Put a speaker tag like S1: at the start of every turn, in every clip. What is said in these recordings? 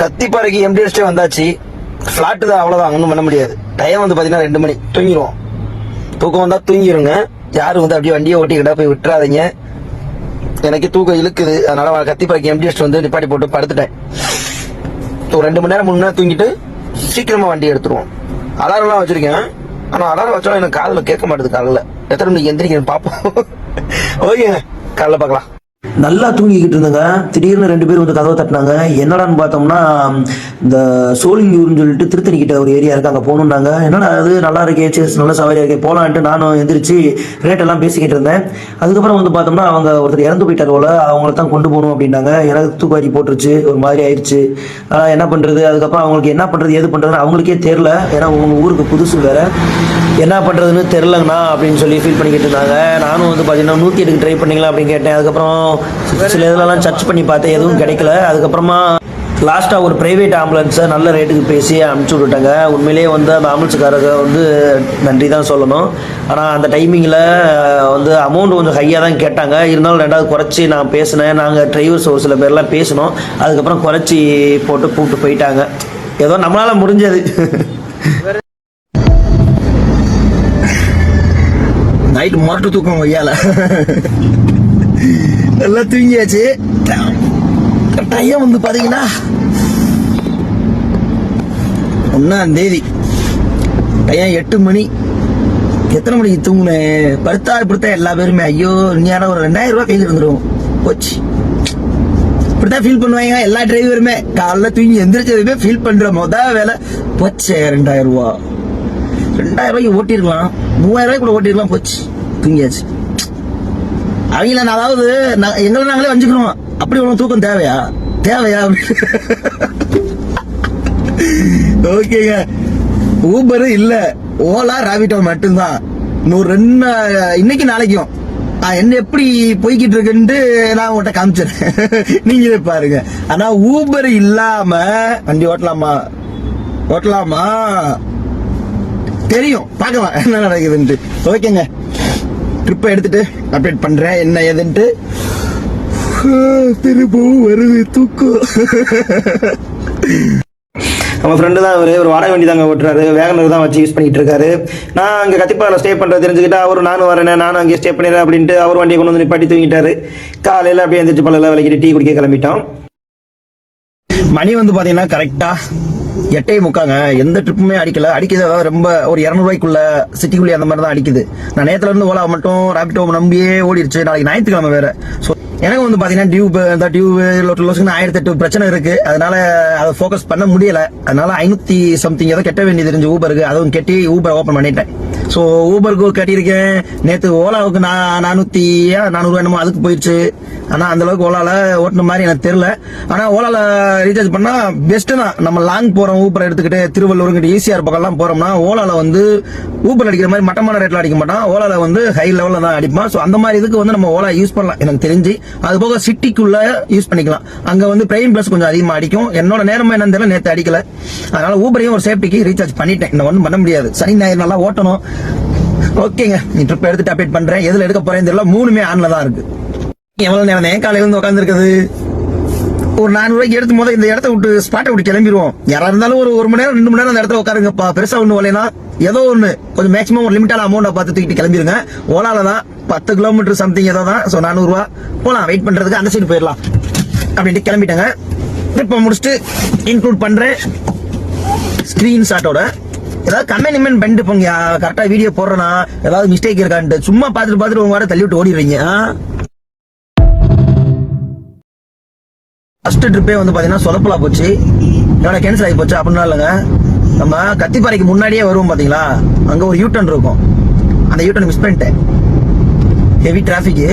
S1: கத்திப்பாறைக்கு எம்டிஎஸ்டே வந்தாச்சு. ஃப்ளாட்டு தான் அவ்வளோதான் ஒன்றும் பண்ண முடியாது. டைம் வந்து பார்த்தீங்கன்னா ரெண்டு மணி. தூங்கிடுவோம் தூக்கம் வந்தால் தூங்கிடுங்க யாரும் வந்து அப்படியே வண்டியை ஓட்டிக்கிட்டா போய் விட்டுறாதீங்க. எனக்கு தூக்கம் இழுக்குது. அதனால கத்திப்பாறைக்கு எம்டிஎஸ்ட் வந்து நிப்பாட்டி போட்டு படுத்துட்டேன். ஒரு ரெண்டு மணி நேரம் மூணு நேரம் தூங்கிட்டு சீக்கிரமா வண்டி எடுத்துருவோம். அலாரம்லாம் வச்சிருக்கேன். ஆனா அலாரம் வச்சாலும் எனக்கு காதுல கேட்க மாட்டேது காலைல. எத்தனை மணிக்கு எந்திரிக்கணும் பார்ப்போம் ஓகேங்க. காலைல பார்க்கலாம். நல்லா தூங்கிக்கிட்டு இருந்தேங்க. திடீர்னு ரெண்டு பேர் வந்து கதவை தட்டினாங்க. என்னடான்னு பார்த்தோம்னா இந்த சோழிங்கூர்னு சொல்லிட்டு திருத்தணி கிட்ட ஒரு ஏரியா இருக்கு அங்கே போகணுன்னாங்க என்னடா அது? நல்லா இருக்கே சேஸ் நல்லா சவாரியா இருக்கே போகலான்ட்டு நானும் எந்திரிச்சு ரேட் எல்லாம் பேசிக்கிட்டு இருந்தேன். அதுக்கப்புறம் வந்து பார்த்தோம்னா அவங்க ஒருத்தர் இறந்து போயிட்டார் போல அவங்கள தான் கொண்டு போகணும் அப்படின்னாங்க. எனக்கு தூக்குவாரி போட்டுருச்சு ஒரு மாதிரி ஆயிடுச்சு என்ன பண்ணுறது அதுக்கப்புறம் அவங்களுக்கு என்ன பண்ணுறது எது பண்ணுறதுன்னு அவங்களுக்கே தெரில ஏன்னா உங்கள் ஊருக்கு புதுசு வேற. என்ன பண்ணுறதுன்னு தெரிலங்கண்ணா அப்படின்னு சொல்லி ஃபீல் பண்ணிக்கிட்டு இருந்தாங்க. நானும் வந்து பார்த்தீங்கன்னா நூற்றி எட்டுக்கு ட்ரை பண்ணிங்களா அப்படின்னு கேட்டேன். அதுக்கப்புறம் சில இதெல்லாம் சர்ச் பண்ணி பார்த்தேன் எதுவும் கிடைக்கல. அதுக்கப்புறமா லாஸ்ட்டாக ஒரு ப்ரைவேட் ஆம்புலன்ஸை நல்ல ரேட்டுக்கு பேசி அனுப்பிச்சி விட்டுட்டாங்க. உண்மையிலேயே வந்து அந்த ஆம்புலன்ஸுக்காரங்க வந்து நன்றி தான் சொல்லணும். ஆனால் அந்த டைமிங்கில் வந்து அமௌண்ட் கொஞ்சம் ஹையாக தான் கேட்டாங்க. இருந்தாலும் ரெண்டாவது குறைச்சி நான் பேசினேன். நாங்கள் டிரைவர்ஸ் ஒரு சில பேர்லாம் பேசினோம். அதுக்கப்புறம் குறைச்சி போட்டு கூப்பிட்டு போயிட்டாங்க. ஏதோ நம்மளால் முடிஞ்சது. நைட் மொரட்டு தூக்கம் ஐயால நல்லா தூங்கியாச்சு. டைம் வந்து பாத்தீங்கன்னா ஒன்னாம் தேதி டைம் எட்டு மணி எத்தனை மணிக்கு தூங்குனேன் படுத்தா படுத்தா எல்லா பேருமே ஐயோ நீயான ஒரு ரெண்டாயிரம் ரூபாய் கையில் இருந்துரும் போச்சு. இப்படித்தான் ஃபீல் பண்ணுவாங்க எல்லா டிரைவருமே காலைல தூங்கி எந்திரிச்சதுமே ஃபீல் பண்ற மொத வேலை போச்சே ரெண்டாயிரம் ரூபா. ரெண்டாயிரம் ரூபாய்க்கு ஓட்டிருக்கலாம். மூவாயிரம் ரூபாய்க்கு கூட ஓட்டிருக்கலாம் போச்சு. தூங்கியாச்சு. அவங்கள நான் அதாவது எங்களை நாங்களே வஞ்சுக்கிறோம். அப்படி ஒன்று தூக்கம் தேவையா? தேவையா? ஓகேங்க. ஊபரு இல்ல. ஓலா ராபிட்டோ மட்டும்தான். நூறு ரெண்டு இன்னைக்கு நாளைக்கும். என்ன எப்படி போய்கிட்டு இருக்குன்ட்டு நான் உங்கள்கிட்ட காமிச்சிடுறேன். நீங்களே பாருங்க. ஆனா ஊபர் இல்லாம வண்டி ஓட்டலாமா? ஓட்டலாமா? தெரியும். பார்க்கலாம். என்ன நடக்குதுன்ட்டு. ஓகேங்க. ட்ரிப்பை எடுத்துட்டு அப்டேட் பண்றேன் என்ன ஏதுன்ட்டு. திரும்பவும் வருது தூக்கம். நம்ம ஃப்ரெண்டு தான் அவர். ஒரு வாடகை வண்டி தாங்க ஓட்டுறாரு. வேகனர் தான் வச்சு யூஸ் பண்ணிட்டு இருக்காரு. நான் அங்கே கத்திப்பாவில் ஸ்டே பண்ணுறது தெரிஞ்சுக்கிட்டு அவரும் நானும் வரேன் நானும் அங்கே ஸ்டே பண்ணிடுறேன் அப்படின்ட்டு அவர் வண்டியை கொண்டு வந்து நிப்பாட்டி தூங்கிட்டாரு. காலையில் அப்படியே எந்திரிச்சு பல்ல விளக்கிட்டு டீ குடிக்க கிளம்பிட்டோம். மணி வந்து பாத்தீங்கன்னா கரெக்டா எட்டே முக்காங்க. எந்த ட்ரிப்புமே அடிக்கல. அடிக்கிறது ரொம்ப ஒரு இரநூறுவாய்க்குள்ள சிட்டிக்குள்ளே அந்த மாதிரி தான் அடிக்குது. நான் நேத்துல இருந்து ஓலா மட்டும் ராபிட்டோ நம்பியே ஓடிடுச்சு நாளைக்கு ஞாயிற்றுக்கிழமை வேற. ஸோ எனக்கு வந்து பார்த்தீங்கன்னா டியூப் இந்த டியூப் லோட்டல் லோஸ்க்கு ஆயிரத்தி எட்டு பிரச்சனை இருக்கு. அதனால அதை ஃபோக்கஸ் பண்ண முடியல. அதனால ஐநூற்றி சம்திங் ஏதோ கெட்ட வேண்டியது தெரிஞ்சு ஊபருக்கு அதுவும் கெட்டி ஊபர் ஓப்பன் பண்ணிட்டேன். ஸோ ஊபருக்கு கட்டியிருக்கேன். நேற்று ஓலாவுக்கு நான் நானூற்றி நானூறு என்னமோ அதுக்கு போயிடுச்சு ஆனால் அந்த அளவுக்கு ஓட்டின மாதிரி எனக்கு தெரில ஆனால் ஓலாவில் ரீசார்ஜ் பண்ணால் பெஸ்ட்டு தான். நம்ம லாங் போகிறோம் ஊபர் எடுத்துக்கிட்டு திருவள்ளூர் ஈசிஆர் பக்கம்லாம் போகிறோம்னா ஓலாவில் வந்து ஊபர் அடிக்கிற மாதிரி மட்டமான ரேட்டில் அடிக்க மாட்டான். ஓலாவில் வந்து ஹை லெவலில் தான் அடிப்பான். ஸோ அந்த மாதிரி இதுக்கு வந்து நம்ம ஓலா யூஸ் பண்ணலாம் எனக்கு தெரிஞ்சு. அது போக சிட்டிக்குள்ளே யூஸ் பண்ணிக்கலாம். அங்கே வந்து பிரைம் ப்ளஸ் கொஞ்சம் அதிகமாக அடிக்கும். என்னோட நேரமாக என்னன்னு தெரியல நேற்று அடிக்கல. அதனால் ஊபரையும் ஒரு சேஃப்டிக்கு ரீசார்ஜ் பண்ணிட்டேன். இன்னும் ஒன்றும் பண்ண முடியாது. சனி ஞாயிறு நல்லா ஓட்டணும். ஓகேங்க நீ ட்ரிப் எடுத்துட்டு அப்டேட் பண்றேன். எதுல எடுக்க போறேன்னு தெரியல மூணுமே ஆன்ல தான் இருக்கு. எவ்வளவு நேரம் ஏன் காலையில இருந்து உட்காந்துருக்குது ஒரு நானூறு ரூபாய்க்கு எடுத்து முதல்ல இந்த இடத்த விட்டு ஸ்பாட்டை விட்டு கிளம்பிடுவோம் யாரா இருந்தாலும் ஒரு ஒரு மணி நேரம் ரெண்டு மணி நேரம் அந்த இடத்துல உட்காருங்கப்பா பெருசா ஒண்ணு வரலைன்னா ஏதோ ஒண்ணு. கொஞ்சம் மேக்ஸிமம் ஒரு லிமிட்டான அமௌண்ட் பார்த்து தூக்கிட்டு கிளம்பிருங்க. ஓலால தான் பத்து கிலோமீட்டர் சம்திங் ஏதோ தான். ஸோ நானூறு ரூபா. போலாம் வெயிட் பண்றதுக்கு அந்த சைடு போயிடலாம். அப்படின்ட்டு கிளம்பிட்டேங்க. ட்ரிப்பை முடிச்சுட்டு இன்க்ளூட் பண்றேன். ஸ்கிரீன்ஷாட்டோட ஏதாவது கமெண்ட் இமெண்ட் பண்ணிட்டு போங்க. கரெக்டா வீடியோ போடுறனா. ஏதாவது மிஸ்டேக் இருக்கான்ட்டு. சும்மா பார்த்துட்டு பார்த்துட்டு உங்க வர தள்ளி விட்டு ஓடிடுவீங்க ஃபர்ஸ்ட் ட்ரிப்பே வந்து பாத்தீங்கன்னா சொதப்பலா போச்சு. என்னோட கேன்சல் ஆகி போச்சு. அப்படின்னா இல்லைங்க. நம்ம கத்திப்பாறைக்கு முன்னாடியே வருவோம் பாத்தீங்களா? அங்க ஒரு யூட்டன் இருக்கும். அந்த யூட்டன் மிஸ் பண்ணிட்டேன். ஹெவி டிராஃபிக்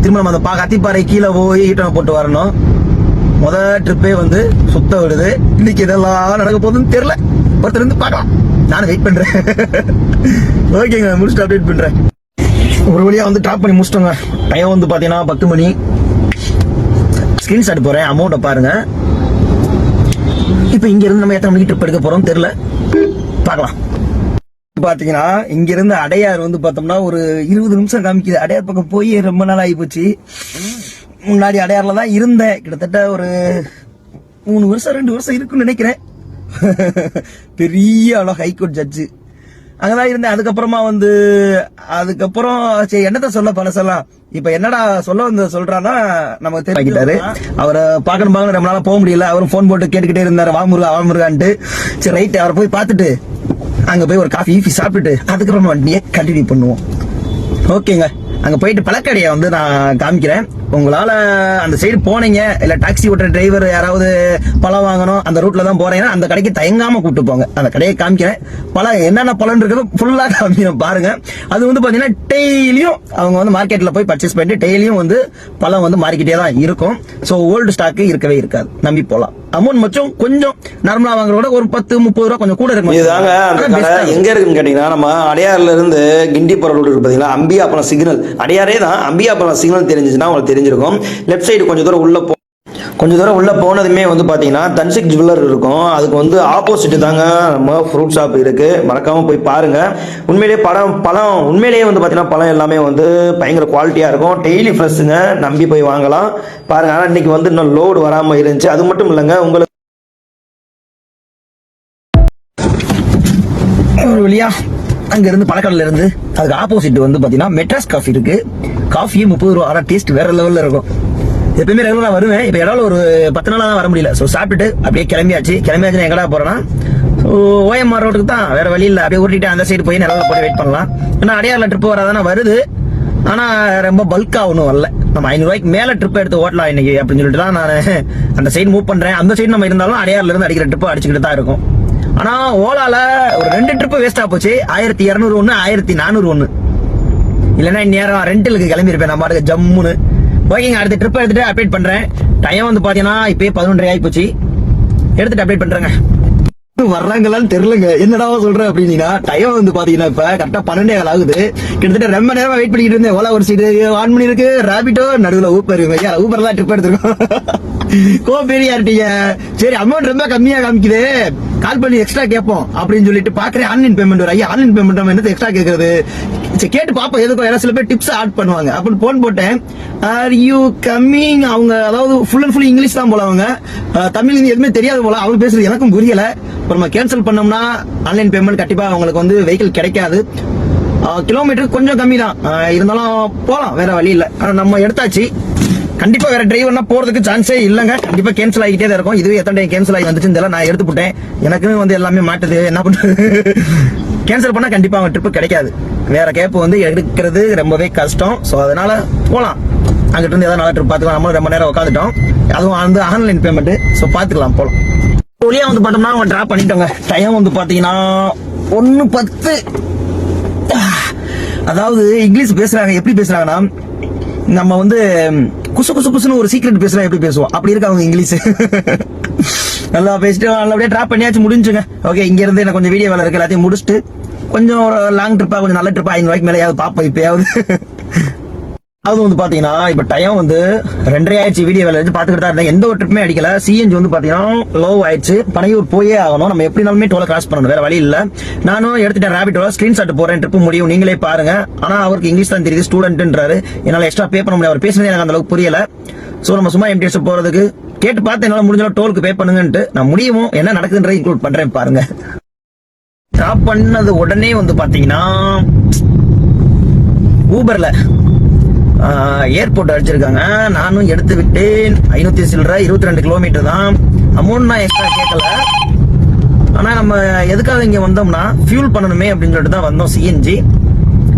S1: திரும்ப நம்ம அந்த பா கத்திப்பாறை கீழே போய் யூட்டன் போட்டு வரணும். முத ட்ரிப்பே வந்து சுத்த விடுது. இன்னைக்கு இதெல்லாம் நடக்க போகுதுன்னு தெரியல. ஒருத்தர் இருந்து பார்க்கலாம். நானும் வெயிட் பண்றேன். ஓகேங்க முடிச்சுட்டு அப்டேட் பண்றேன். ஒரு வழியா வந்து ட்ராப் பண்ணி முடிச்சிட்டோங்க. டைம் வந்து பாத்தீங்கன்னா பத்து மணி. ஸ்கிரீன்ஷாட் போறேன் அமௌண்ட்டை பாருங்க. இப்போ இங்க இருந்து நம்ம எத்தனை மணிக்கு ட்ரிப் எடுக்க போறோம் தெரியல. பார்க்கலாம். பாத்தீங்கன்னா இங்க இருந்து அடையார் வந்து பார்த்தோம்னா ஒரு இருபது நிமிஷம் காமிக்குது. அடையார் பக்கம் போய் ரொம்ப நாள் ஆகி போச்சு. முன்னாடி அடையாரில் தான் இருந்தேன். கிட்டத்தட்ட ஒரு மூணு வருஷம் ரெண்டு வருஷம் இருக்குன்னு நினைக்கிறேன். பெரிய அளவு ஹைகோர்ட் ஜட்ஜு அங்கதான் இருந்தேன். அதுக்கப்புறமா வந்து அதுக்கப்புறம் சரி என்னத்த சொல்ல பழசெல்லாம்? இப்ப என்னடா சொல்ல வந்து சொல்றான்னா நமக்கு தெரிஞ்சுக்கிட்டாரு அவரை பார்க்கணும் பார்க்கணும். ரொம்ப நாளா போக முடியல. அவரும் ஃபோன் போட்டு கேட்டுக்கிட்டே இருந்தாரு. வாமுருகா வாமுருகான்ட்டு சரி ரைட் அவரை போய் பார்த்துட்டு அங்க போய் ஒரு காஃபி ஈஃபி சாப்பிட்டுட்டு அதுக்கப்புறமா வண்டியை கண்டினியூ பண்ணுவோம். ஓகேங்க அங்க போயிட்டு பழக்கடையை வந்து நான் காமிக்கிறேன். உங்களால அந்த சைடு போனீங்க இல்ல டாக்ஸி ஓட்டுற டிரைவர் யாராவது பழம் வாங்கணும் அந்த ரூட்ல தான் போறீங்கன்னா அந்த கடைக்கு தயங்காம கூட்டு போங்க. அந்த கடையை காமிக்கிறேன். பழம் என்னென்ன பழம் இருக்குது ஃபுல்லா காமிக்கிறேன் பாருங்க. அது வந்து பாத்தீங்கன்னா டெய்லியும் அவங்க வந்து மார்க்கெட்ல போய் பர்ச்சேஸ் பண்ணிட்டு டெய்லியும் வந்து பழம் வந்து மாறிக்கிட்டே தான் இருக்கும். ஸோ ஓல்டு ஸ்டாக் இருக்கவே இருக்காது. நம்பி போலாம். அமௌண்ட் மட்டும் கொஞ்சம் நார்மலா வாங்குறத ஒரு பத்து முப்பது ரூபா கொஞ்சம் கூட இருக்கும்
S2: இதுதாங்க எங்க இருக்குன்னு கேட்டீங்கன்னா நம்ம அடையாறுல இருந்து கிண்டி ரோடு இருக்கு பாத்தீங்களா? அம்பியாபுரம் சிக்னல் அடையாரே தான் அம்பியாபுரம் சிக்னல் தெரிஞ்சிச்சுன்னா உங்களுக்கு தெரிஞ்சிருக்கும். லெஃப்ட் சைடு கொஞ்சம் தூரம் உள்ள போ கொஞ்சம் தூரம் உள்ள போனதுமே வந்து பாத்தீங்கன்னா தன்சிக் ஜுவல்லர் இருக்கும். அதுக்கு வந்து ஆப்போசிட் தாங்க நம்ம ஃப்ரூட் ஷாப் இருக்கு. மறக்காம போய் பாருங்க. உண்மையிலேயே பழம் பழம் உண்மையிலேயே வந்து பாத்தீங்கன்னா பழம் எல்லாமே வந்து பயங்கர குவாலிட்டியா இருக்கும். டெய்லி ஃப்ரெஷ்ஷுங்க நம்பி போய் வாங்கலாம். பாருங்க. ஆனால் இன்னைக்கு வந்து இன்னும் லோடு வராம இருந்துச்சு. அது மட்டும் இல்லைங்க. உங்களுக்கு
S1: ஒரு வழியா அங்கிருந்து பழக்கடல இருந்து அதுக்கு ஆப்போசிட் வந்து பார்த்தீங்கன்னா மெட்ராஸ் காஃபி இருக்கு. காஃபியும் முப்பது ரூபா ஆனால் டேஸ்ட் வேற லெவலில் இருக்கும். எப்பயுமே ரெகுலராக வருவேன். இப்போ இடம் ஒரு பத்து நாளாக தான் வர முடியல. ஸோ சாப்பிட்டுட்டு அப்படியே கிளம்பியாச்சு. கிளம்பியாச்சு எங்கடா போகிறேன்னா ஓஎம்ஆர் ரோட்டுக்கு தான். வேற வழி இல்லை. அப்படியே ஓட்டிட்டு அந்த சைடு போய் நிலவில் போய் வெயிட் பண்ணலாம். ஏன்னா அடையாறுல ட்ரிப் வராதானே வருது. ஆனால் ரொம்ப பல்காக ஒன்றும் வரல. நம்ம ஐநூறு மேலே ட்ரிப் எடுத்து ஓட்டலாம் இன்னைக்கு அப்படின்னு சொல்லிட்டு தான் நான் அந்த சைடு மூவ் பண்ணுறேன் அந்த சைடு நம்ம இருந்தாலும் அடையாறுலேருந்து அடிக்கிற ட்ரிப்பை அடிச்சுக்கிட்டு தான் இருக்கும். ஆனா ஓலால ஒரு ரெண்டு ட்ரிப்பு வேஸ்டா போச்சு. ஆயிரத்தி இரநூறு ஒன்று ஆயிரத்தி நானூறு ஒன்று இல்லைன்னா இந்நேரம் ரெண்டலுக்கு கிளம்பியிருப்பேன் நம்ம பாட்டுக்கு ஜம்முன்னு. ஓகேங்க அடுத்த ட்ரிப் எடுத்துட்டு அப்டேட் பண்றேன். டைம் வந்து பாத்தீங்கன்னா இப்பயே பதினொன்றரை ஆகி போச்சு. எடுத்துட்டு அப்டேட் பண்றேங்க. வர்றாங்களான்னு தெரியலங்க. என்னடா சொல்ற அப்படின்னா டைம் வந்து பாத்தீங்கன்னா இப்ப கரெக்டா பன்னெண்டே கால் ஆகுது. கிட்டத்தட்ட ரொம்ப நேரமா வெயிட் பண்ணிட்டு இருந்தேன். ஓலா ஒரு சீட்டு ஆன் பண்ணிருக்கு ராபிட்டோ நடுவுல ஊப்பர் ஐயா ஊப்பர் தான் ட்ரிப் எடுத்திருக்கோம். கோ பெரிய சரி அமௌண்ட் ரொம்ப கம்மியா காமிக்குது. கால் பண்ணி எக்ஸ்ட்ரா கேட்போம் அப்படின்னு சொல்லிட்டு பாக்குறேன் ஆன்லைன் பேமெண்ட் வரும் ஐயா ஆன்லைன் பேமெண்ட் நம்ம என்ன எக்ஸ்ட்ரா கேட்கறது? சரி கேட்டு பாப்போம். எதுக்கும் ஏன்னா சில பேர் டிப்ஸ் ஆட் பண்ணுவாங்க. அப்படின்னு போன் போட்டேன். ஆர் யூ கம்மிங் அவங்க அதாவது ஃபுல் அண்ட் ஃபுல் இங்கிலீஷ் தான் போல அவங்க. தமிழ் எதுவுமே தெரியாது போல. அவங்க பேசுறது எனக்கும் புரியல. இப்போ நம்ம கேன்சல் பண்ணோம்னா ஆன்லைன் பேமெண்ட் கண்டிப்பா அவங்களுக்கு வந்து வெஹிக்கிள் கிடைக்காது. கிலோமீட்டருக்கு கொஞ்சம் கம்மி தான். இருந்தாலும் போகலாம் வேற வழி இல்லை. ஆனால் நம்ம எடுத்தாச்சு. கண்டிப்பா வேற டிரைவர்னா போறதுக்கு சான்ஸே இல்லங்க. கண்டிப்பா கேன்சல் ஆகிட்டே தான் இருக்கும். இதுவே எத்தனை டைம் கேன்சல் ஆகி வந்துச்சு இதெல்லாம் நான் எடுத்து போட்டேன். எனக்குமே வந்து எல்லாமே மாட்டுது. என்ன பண்றது? கேன்சல் பண்ணா கண்டிப்பா அவன் ட்ரிப் கிடைக்காது. வேற கேப் வந்து எடுக்கிறது ரொம்பவே கஷ்டம். சோ அதனால போலாம். அங்கிட்ட இருந்து ஏதாவது நல்ல ட்ரிப் பார்த்துக்கலாம். நம்மளும் ரொம்ப நேரம் உட்காந்துட்டோம் அதுவும் வந்து ஆன்லைன் பேமெண்ட் சோ பாத்துக்கலாம் போலாம். ஒளியா வந்து பார்த்தோம்னா அவன் டிராப் பண்ணிட்டோங்க. டைம் வந்து பாத்தீங்கன்னா ஒன்னு பத்து. அதாவது இங்கிலீஷ் பேசுறாங்க. எப்படி பேசுறாங்கன்னா நம்ம வந்து குசு குசு குசுன்னு ஒரு சீக்ரெட் பேசுறா எப்படி பேசுவோம்? அப்படி இருக்கு அவங்க இங்கிலீஷ்? நல்லா பேசிட்டு நல்லபடியா ட்ராப் பண்ணியாச்சு முடிஞ்சுங்க. ஓகே இங்க இருந்து எனக்கு கொஞ்சம் வீடியோ வேலை இருக்கு. எல்லாத்தையும் முடிச்சுட்டு கொஞ்சம் ஒரு லாங் ட்ரிப்பா கொஞ்சம் நல்ல ட்ரிப்பா ஐநூறு ரூபாய்க்கு மேலேயாவது பார்ப்போம் இப்பயாவது. அது வந்து பாத்தீங்கன்னா இப்ப டைம் வந்து ரெண்டரை ஆயிடுச்சு வீடியோ வேலை பாத்துக்கிட்டு தான் இருந்தேன். எந்த ஒரு ட்ரிப்புமே அடிக்கல. சிஎன்ஜி வந்து பாத்தீங்கன்னா லோ ஆயிடுச்சு. பனையூர் போயே ஆகணும். நம்ம எப்படினாலுமே டோலை கிராஸ் பண்ணணும். வேற வழி இல்ல. நானும் எடுத்துட்டேன் ரேபிட்டோல ஸ்கிரீன்ஷாட் போறேன் ட்ரிப் முடியும். நீங்களே பாருங்க. ஆனா அவருக்கு இங்கிலீஷ் தான் தெரியுது. ஸ்டூடெண்ட்ன்றாரு என்னால எக்ஸ்ட்ரா பே பண்ண முடியாது அவர் பேசுனது எனக்கு அந்த அளவுக்கு புரியல. சோ நம்ம சும்மா எம்டிஎஸ் போறதுக்கு கேட்டு பார்த்து என்னால முடிஞ்சாலும் டோலுக்கு பே பண்ணுங்கன்ட்டு நான் முடியுமோ என்ன நடக்குதுன்றதை இன்க்ளூட் பண்றேன் பாருங்க. ஸ்டாப் பண்ணது உடனே வந்து பாத்தீங்கன்னா ஊபர்ல ஏர்போர்ட் அடிச்சிருக்காங்க. நானும் எடுத்து விட்டேன். ஐநூற்றி சில்லற இருபத்தி ரெண்டு கிலோமீட்டர் தான். அமௌண்ட் நான் எக்ஸ்ட்ரா கேட்கல ஆனால் நம்ம எதுக்காக இங்கே வந்தோம்னா ஃபியூல் பண்ணணுமே அப்படின்னு சொல்லிட்டு தான் வந்தோம் சிஎன்ஜி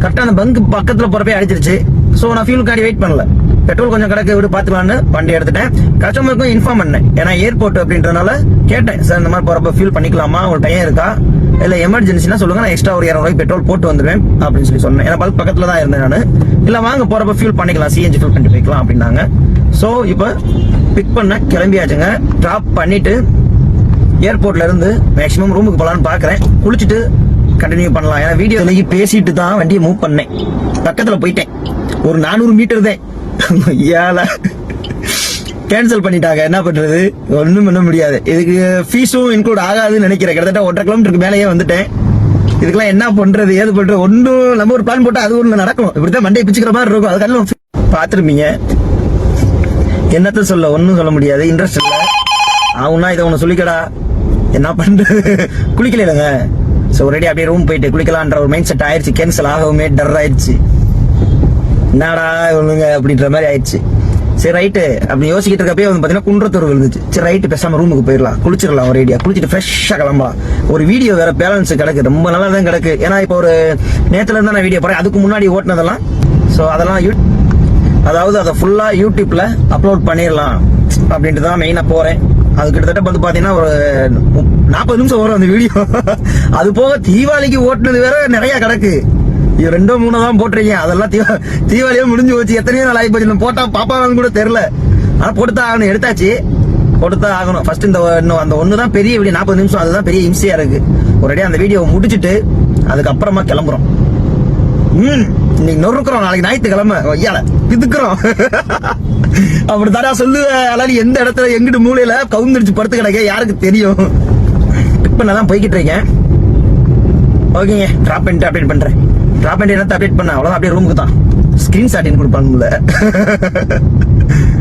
S1: கரெக்டாக அந்த பங்க் பக்கத்தில் போகிறப்பே அடிச்சிருச்சு. ஸோ நான் ஃபியூல் காடி வெயிட் பண்ணல. பெட்ரோல் கொஞ்சம் கிடக்கு விட்டு பார்த்துக்கலான்னு வண்டி எடுத்துட்டேன். கஸ்டமருக்கும் இன்ஃபார்ம் பண்ணேன். ஏன்னா ஏர்போர்ட் அப்படின்றனால கேட்டேன் சார் இந்த மாதிரி போகிறப்ப ஃபியூல் பண்ணிக்கலாமா? ஒரு டைம் இருக்கா? இல்லை எமர்ஜென்சினா சொல்லுங்க நான் எக்ஸ்ட்ரா ஒரு இரநூறு பெட்ரோல் போட்டு வந்துடுவேன் அப்படின்னு சொல்லி சொன்னேன். ஏன்னா பல்க் பக்கத்தில் தான் இருந்தேன் நான். இல்லை வாங்க போகிறப்ப ஃபியூல் பண்ணிக்கலாம் சிஎன்ஜி ஃபியூல் பண்ணி போய்க்கலாம் அப்படின்னாங்க. ஸோ இப்போ பிக் பண்ண கிளம்பியாச்சுங்க. ட்ராப் பண்ணிட்டு ஏர்போர்ட்ல இருந்து மேக்ஸிமம் ரூமுக்கு போகலான்னு பார்க்குறேன் குளிச்சுட்டு கண்டினியூ பண்ணலாம். ஏன்னா வீடியோ பேசிட்டு தான் வண்டியை மூவ் பண்ணேன். பக்கத்தில் போயிட்டேன். ஒரு நானூறு மீட்டர் தான். ஏழை கேன்சல் பண்ணிட்டாங்க. என்ன பண்றது? ஒன்றும் பண்ண முடியாது. இதுக்கு ஃபீஸும் இன்க்ளூட் ஆகாதுன்னு நினைக்கிறேன். கிட்டத்தட்ட ஒன்றரை கிலோமீட்டருக்கு மேலேயே வந்துட்டேன். இதுக்கெல்லாம் என்ன பண்றது? ஏது பண்றது? ஒன்றும் நம்ம ஒரு பிளான் போட்டா அது ஒண்ணு நடக்கும். இப்படிதான் மண்டையை பிச்சுக்கிற மாதிரி இருக்கும். அதுக்கெல்லாம் பார்த்துருப்பீங்க. என்னத்த சொல்ல? ஒன்றும் சொல்ல முடியாது. இன்ட்ரெஸ்ட் இல்லை. அவனா இதை ஒன்று சொல்லிக்கடா. என்ன பண்றது? குளிக்கலைங்க ஸோ ரெடி அப்படியே ரூம் போயிட்டு குளிக்கலான்ற ஒரு மைண்ட் செட் ஆயிடுச்சு கேன்சல் ஆகவுமே டர் ஆயிடுச்சு என்னடா இவனுங்க அப்படின்ற மாதிரி ஆயிடுச்சு சரி ரைட்டு அப்படி யோசிக்கிட்டு இருக்கப்பே வந்து பார்த்தீங்கன்னா குன்றத்தூர் விழுந்துச்சு. சரி ரைட்டு பேசாம ரூமுக்கு போயிடலாம் குளிச்சிடலாம் ஒரு ஐடியா குளிச்சுட்டு ஃப்ரெஷ்ஷாக கிளம்பலாம். ஒரு வீடியோ வேற பேலன்ஸ் கிடக்கு. ரொம்ப நல்லா தான் கிடக்கு. ஏன்னா இப்போ ஒரு நேத்துல இருந்தா நான் வீடியோ போறேன் அதுக்கு முன்னாடி ஓட்டினதெல்லாம் ஸோ அதெல்லாம் யூ அதாவது அதை ஃபுல்லாக யூடியூப்ல அப்லோட் பண்ணிடலாம் அப்படின்ட்டு தான் மெயினாக போறேன். அது கிட்டத்தட்ட வந்து பார்த்தீங்கன்னா ஒரு நாற்பது நிமிஷம் வரும் அந்த வீடியோ அது போக தீபாவளிக்கு ஓட்டுனது வேற நிறைய கிடக்கு. இது ரெண்டோ மூணோ தான் போட்டிருக்கீங்க அதெல்லாம் தீவா தீபாவளியே முடிஞ்சு போச்சு. எத்தனையோ நாள் ஆகி போச்சு. போட்டா பாப்பான்னு கூட தெரில ஆனால் போட்டுதான் ஆகணும். எடுத்தாச்சு. போட்டுதான் ஆகணும். ஃபர்ஸ்ட் இந்த இன்னும் அந்த ஒன்று தான் பெரிய வீடியோ. நாற்பது நிமிஷம். அதுதான் பெரிய இம்சையா இருக்கு. ஒரேடியா அந்த வீடியோவை முடிச்சிட்டு அதுக்கப்புறமா கிளம்புறோம். ம். இன்னைக்கு நொறுக்குறோம். நாளைக்கு ஞாயிற்றுக்கிழமை. ஐயால. பிதுக்குறோம். அப்படி தாரா சொல்லு அலாடி எந்த இடத்துல எங்கிட்டு மூலையில கவுந்தடிச்சு படுத்து கிடக்க? யாருக்கு தெரியும்? ட்ரிப் பண்ண தான் போய்கிட்டு இருக்கேன். ஓகேங்க. ட்ராப் பண்ணிட்டு அப்டேட் பண்ணுறேன் ட்ராப் அண்ட் எல்லாத்தையும் அப்டேட் பண்ண அவ்வளோதான் அப்படியே ரூமுக்கு தான். ஸ்கிரீன்ஷாட் கொடுப்பாங்கல்ல